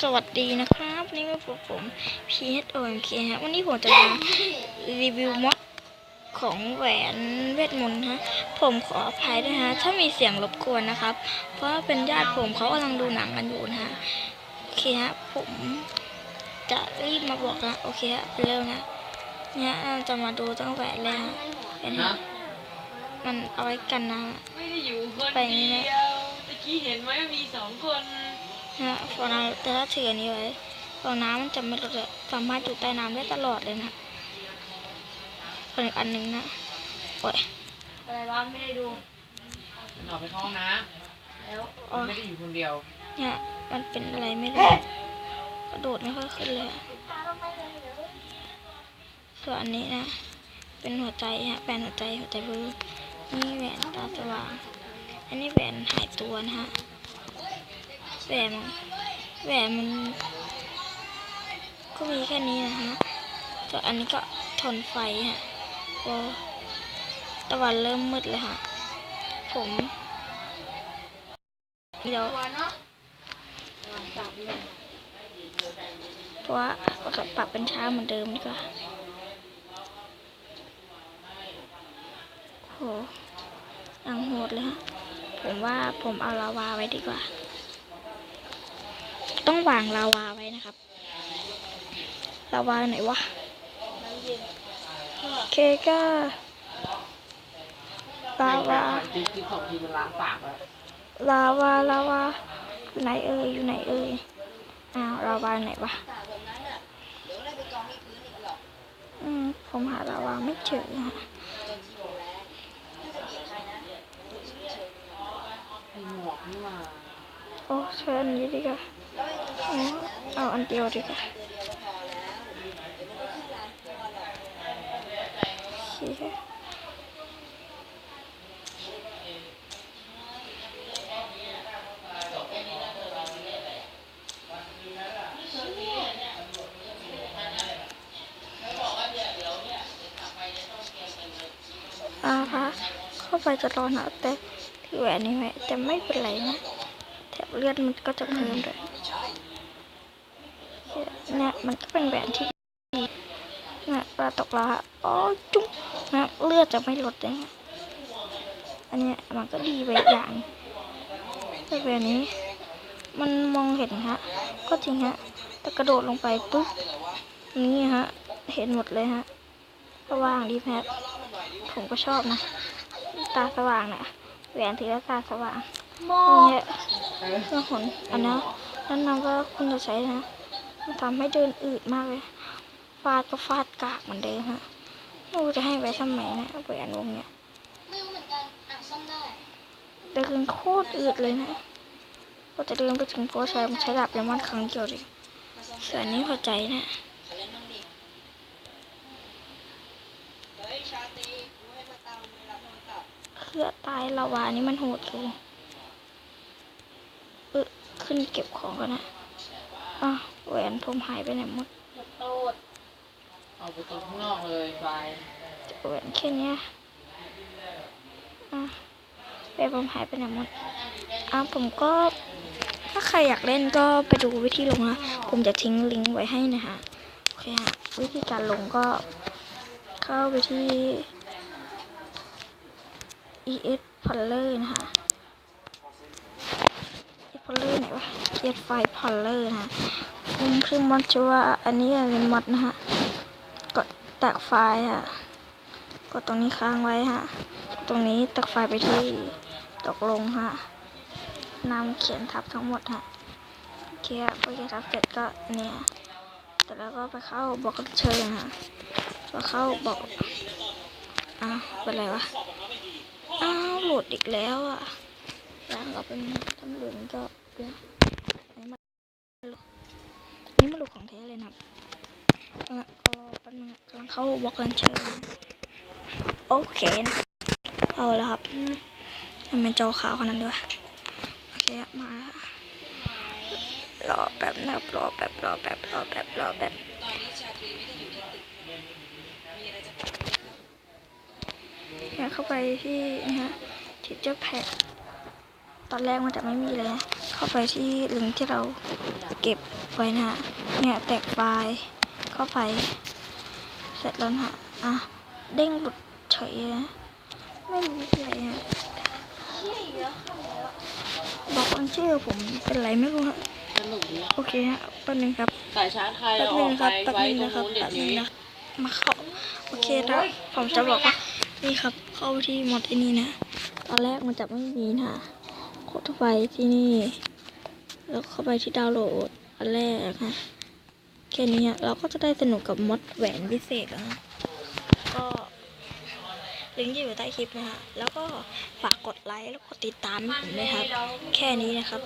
สวัสดีนะครับวันนี่มาพบผม PHOMK ฮะวันนี้ผมจะมารีวิวม็อดของแหวนเวทมนต์ฮะผมขออภัยด้วยฮะถ้ามีเสียงรบกวนนะครับ เพราะว่าเป็นญาติผมเขากำลังดูหนังกันอยู่นะฮะโอเคฮะผมจะรีบมาบอกนะโอเคฮะไปเร็วนะเนี่ยเราจะมาดูตั้งแหวนเลยฮะเป็นฮะมันเอาไว้กันนะไม่ได้อยู่คนไปนี่เดีนะยวตะกี้เห็นไหมว่ามีสองคน นะฟองน้ำแต่ถ้าถืออันนี้ไว้ฟองน้ำมันจะไม่ลดเลยสามารถอยู่ใต้น้ำได้ตลอดเลยนะส่วนอีกอันหนึ่งนะโอ้ยอะไรวะไม่ได้ดูมันออกไปเข้าห้องน้แล้วำโอ้มันยไม่ได้อยู่คนเดียว เนี่ยมันเป็นอะไรไม่รู้กระโดดไม่ค่อยขึ้นเลยอะส่วนอันนี้นะ เป็นหัวใจฮะแหวนหัวใจหัวใจเบลูนี่แหวนตาสว่าง อันนี้แหวนหายตัวนะฮะ แหวนมันแหวนมัน ก็มีแค่นี้นะฮะส่อันนี้ก็ทนไฟฮะโอ้ตะวันเริ่มมืดเลยฮะผมเดี๋ยวเพราะว่าปรับเป็นเช้าเหมือนเดิมดีกว่าโหอังโหดเลยฮะ ผมว่าผมเอาลาวาไว้ดีกว่า ต้องวางลาวาไว้นะครับลาวาไหนวะเคก้าลาวาลาวาลาวาอยู่ไหนเอ่ยอยู่ไหนเอ่ยอ้าวลาวาไหนวะอืมผมหาลาวาไม่เจอฮะหมวกนี่มา โอ้เชิญนี้ดีกว่าเอาอันเดียวดีกว่าอ่าฮะเข้าไปจะรอหนาแต่ที่แหวนนี่แหละไม่เป็นไรนะ เลือดมันก็จะเพิ่มด้วยเนี่ยมันก็เป็นแหวนที่ดีเนี่ยเวลาตกแล้วอะอ๋อจุ๊บนะเลือดจะไม่ลดเลยนะอันเนี้ยมันก็ดีไปอย่างแต่แหวนนี้ มันมองเห็นฮะ ก็จริงฮะแต่กระโดดลงไปปุ๊บนี่ฮะ เห็นหมดเลยฮะสว่างดีแพทผมก็ชอบนะ ตาสว่างเนี่ยแหวนถือแล้วตาสว่างโมเนี่ย เครื่องหนอันนะแนะนำว่าคุณจะใช้นะมันทำให้เดินอืดมากเลยฟาดก็ฟาดกากเหมือนเดิมฮะไม่รู้จะให้ไว้ทำไมนะแหวนวงเนี่ยไม่รู้เหมือนกันอะซ่อมได้เดินโคตรอืดเลยนะก็จะเดินไปถึงโพชัยมันใช้ดาบเลมอนครั้งเดียวเลยส่วนนี้พอใจนะขอเล่นบ้างดิเฮ้ยชาตรีกูให้มาตามเวลาโทรศัพท์เครือตายลาวานี่มันโหดเลยเออ ขึ้นเก็บของกันนะอะแหวนผมหายไปไหนหมดโตดเอาไปตรงข้างนอกเลยไปแหวนแค่เนี้ยอะแหวนผมหายไปไหนหมดอะผมก็ถ้าใครอยากเล่นก็ไปดูวิธีลงนะผมจะทิ้งลิงก์ไว้ให้นะฮะโอเคฮะวิธีการลงก็เข้าไปที่ es Parler นะฮะ es Parler ไหนวะ es File Parler นะฮะมันคือมอดชื่อว่าอันนี้เป็นมอดนะฮะ กดแตกไฟฮะ กดตรงนี้ค้างไว้ฮะ ตรงนี้แตกไฟไปที่ตกลงฮะนำเขียนทับทั้งหมดฮะโอเคฮะพอเขียนทับเสร็จก็เนี่ยแต่แล้วก็ไปเข้าบอกกันเชิญฮะพอเข้าบอกอ้าวเป็นไรวะ อ้าวโหลดอีกแล้วอะแล้วก็เป็นตำรวจก็ เดี๋ยวอันนี้มาอันนี้มาดูกของแท้เลยนะครับอะก็แป๊บนึงกำลังเข้าบล็อกกันเชิญโอเคนะเอาแล้วครับมันเป็นจอขาวขนาดด้วยโอเคครับมาแล้วรอแป๊บนะครับรอแป๊บรอแป๊บรอแป๊บรอแป๊บเข้าไปที่นะฮะทิชเจอร์แพดตอนแรกมันจะไม่มีเลย เข้าไปที่ลิงก์ที่เราเก็บไว้นะฮะเนี่ยแตกไฟล์เข้าไป เสร็จแล้วนะฮะอะเด้งหลุดเฉยนะไม่รู้เป็นไรฮะบอกวันชื่อผมเป็นไรไม่รู้ฮะโอเคฮะแป๊บนึงครับสายชาร์จใครแป๊บเอานึองอกคไปรับแป๊บนึงนะครับนู้นเดี๋ยวนี้แป๊บนึงนะมาเข้าโอเคครับผมจะบอกว่านี่ครับเข้าที่มอดที่นี่นะ ตอนแรกมันจะไม่มีนะกดเข้าไปที่นี่ แล้วเข้าไปที่ดาวน์โหลดอันแรกค่ะแค่นี้เราก็จะได้สนุกกับมดแหวนพิเศษนะก็ลิงก์อยู่ใต้คลิปนะคะแล้วก็ฝากกดไลค์แล้วกดติดตามผมด้วยครับ แค่นี้นะครับ